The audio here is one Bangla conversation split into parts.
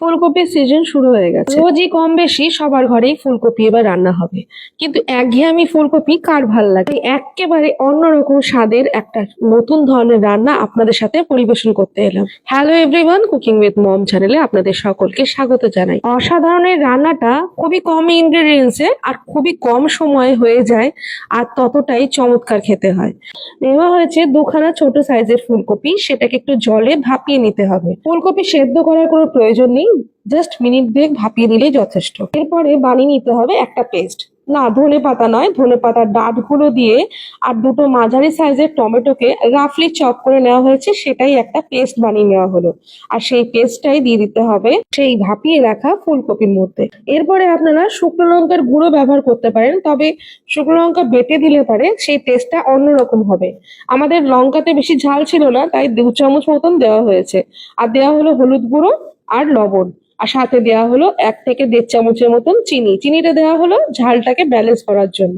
ফুলকপির সিজন শুরু হয়ে গেছে। রোজই কম বেশি সবার ঘরেই ফুলকপি এবার রান্না হবে। কিন্তু একঘেয়েমি ফুলকপি কার ভালো লাগে? একেবারে অন্যরকম স্বাদের একটা নতুন ধরনের রান্না আপনাদের সাথে পরিবেশন করতে এলাম। Hello everyone cooking with mom চ্যানেলে আপনাদের সকলকে স্বাগত জানাই। অসাধারণ এই রান্নাটা খুবই কম ইনগ্রেডিয়েন্টসে আর খুবই কম সময়ে হয়ে যায় আর ততটাই চমৎকার খেতে হয়। নেওয়া হয়েছে দুখানা ছোট সাইজের ফুলকপি, সেটাকে একটু জলে ভাপিয়ে নিতে হবে। ফুলকপি সেদ্ধ করার কোনো প্রয়োজন নেই। জাস্ট মিনিট দুয়েক ভাপিয়ে দিলেই যথেষ্ট। এরপরে বানিয়ে নিতে হবে একটা পেস্ট না, ধনে পাতা নয়, ধনে পাতার ডাঁটগুলো দিয়ে আর দুটো মাঝারি সাইজের টমেটোকে রাফলি চপ করে নেওয়া হয়েছে, সেটাই একটা পেস্ট বানিয়ে নেওয়া হলো। আর সেই পেস্টটাই দিয়ে দিতে হবে সেই ভাপিয়ে রাখা ফুলকপির মধ্যে। এরপরে আপনারা শুকনো লঙ্কার গুঁড়ো ব্যবহার করতে পারেন, তবে শুকনো লঙ্কা বেটে দিলে পারে সেই টেস্টটা অন্যরকম হবে। আমাদের লঙ্কাতে বেশি ঝাল ছিল না, তাই দু চামচ মতন দেওয়া হয়েছে। আর দেওয়া হলো হলুদ গুঁড়ো আর লবণ। আর সাথে দেওয়া হলো এক থেকে দেড় চামচের মতন চিনি। চিনিটা দেওয়া হলো ঝালটাকে ব্যালেন্স করার জন্য।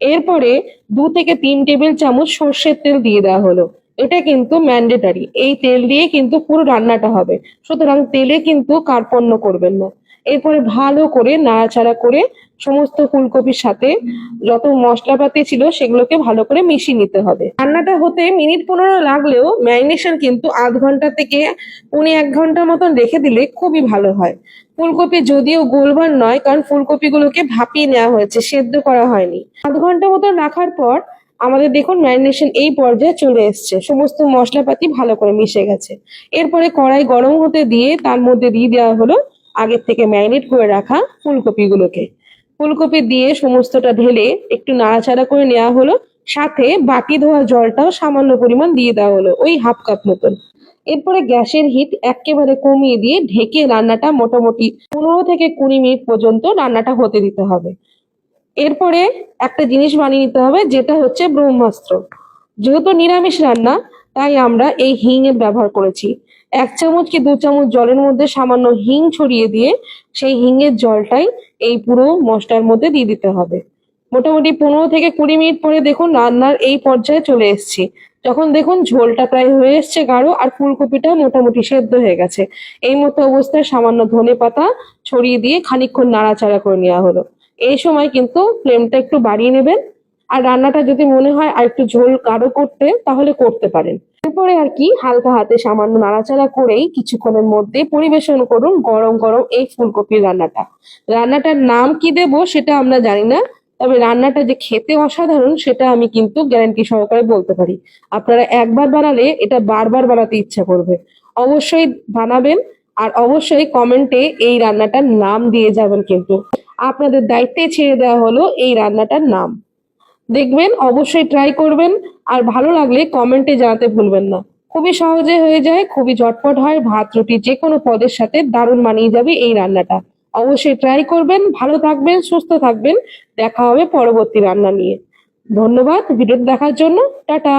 এরপরে দু থেকে তিন টেবিল চামচ সর্ষের তেল দিয়ে দেওয়া হলো। এটা কিন্তু ম্যান্ডেটারি এই তেল দিয়ে কিন্তু পুরো রান্নাটা হবে। সুতরাং তেলে কিন্তু কার্পণ্য করবেন না। এরপরে ভালো করে নাড়াচাড়া করে সমস্ত ফুলকপির সাথে যত মশলাপাতি ছিল সেগুলোকে ভালো করে মিশিয়ে নিতে হবে। রান্নাটা হতে মিনিট পনেরো লাগলেও ম্যারিনেশন কিন্তু আধ ঘণ্টা থেকে পৌনে এক ঘণ্টার মতন রেখে দিলে খুবই ভালো হয়। ফুলকপি যদিও গোলবার নয়, কারণ ফুলকপিগুলোকে ভাপিয়ে নেওয়া হয়েছে, সেদ্ধ করা হয়নি। আধ ঘণ্টা মতন রাখার পর আমাদের দেখুন ম্যারিনেশন এই পর্যায়ে চলে এসছে। সমস্ত মশলাপাতি ভালো করে মিশে গেছে। এরপরে কড়াই গরম হতে দিয়ে তার মধ্যে দিয়ে দেওয়া হলো আগের থেকে ম্যারিনেট করে রাখা ফুলকপিগুলোকে। ফুলকপি দিয়ে সমস্তটা ঢেলে একটু নাড়াচাড়া করে নেওয়া হলো, সাথে বাকি ধোয়া জলটাও সামান্য পরিমাণ দিয়ে দেওয়া হলো, ওই হাফ কাপ মতন। এরপরে গ্যাসের হিট একেবারে কমিয়ে দিয়ে ঢেকে রান্নাটা মোটামুটি পনেরো থেকে কুড়ি মিনিট পর্যন্ত রান্নাটা হতে দিতে হবে। এরপরে একটা জিনিস বানিয়ে নিতে হবে, যেটা হচ্ছে ব্রহ্মাস্ত্র। যেহেতু নিরামিষ রান্না তাই আমরা এই হিং এর ব্যবহার করেছি। এক চামচ কি দু চামচ জলের মধ্যে সামান্য হিং ছড়িয়ে দিয়ে সেই হিঙের জলটাই এই পুরো মশলার মধ্যে দিয়ে দিতে হবে। মোটামুটি পনেরো থেকে কুড়ি মিনিট পরে দেখুন রান্নার এই পর্যায়ে চলে এসেছি। যখন দেখুন ঝোলটা প্রায় হয়ে এসছে গাঢ় আর ফুলকপিটা মোটামুটি সেদ্ধ হয়ে গেছে। এই মতো অবস্থায় সামান্য ধনে পাতা ছড়িয়ে দিয়ে খানিকক্ষণ নাড়াচাড়া করে নেওয়া হলো। এই সময় কিন্তু ফ্লেমটা একটু বাড়িয়ে নেবেন। আর রান্নাটা যদি মনে হয় আর একটু ঝোল গাঢ় করতে, তাহলে করতে পারেন। এরপরে আর কি, হালকা হাতে সামান্য নাড়াচাড়া করেই কিছুক্ষণের মধ্যে পরিবেশন করুন গরম গরম এই ফুলকপির রান্নাটা। রান্নাটার নাম কি দেব সেটা আমরা জানি না, তবে রান্নাটা যে খেতে অসাধারণ সেটা আমি কিন্তু গ্যারান্টি সহকারে বলতে পারি। আপনারা একবার বানালে এটা বারবার বানাতে ইচ্ছা করবে। অবশ্যই বানাবেন আর অবশ্যই কমেন্টে এই রান্নাটার নাম দিয়ে যাবেন কিন্তু। আপনাদের দায়িত্বে ছেড়ে দেওয়া হলো এই রান্নাটার নাম। দেখবেন, অবশ্যই ট্রাই করবেন। আর ভালো লাগলে কমেন্টে জানাতে ভুলবেন না। খুবই সহজে হয়ে যায়, খুবই ঝটপট হয়, ভাত, রুটি যে কোনো পদের সাথে দারুণ মানিয়ে যাবে এই রান্নাটা। অবশ্যই ট্রাই করবেন, ভালো থাকবেন, সুস্থ থাকবেন। দেখা হবে পরবর্তী রান্না নিয়ে। ধন্যবাদ ভিডিওটি দেখার জন্য। টাটা!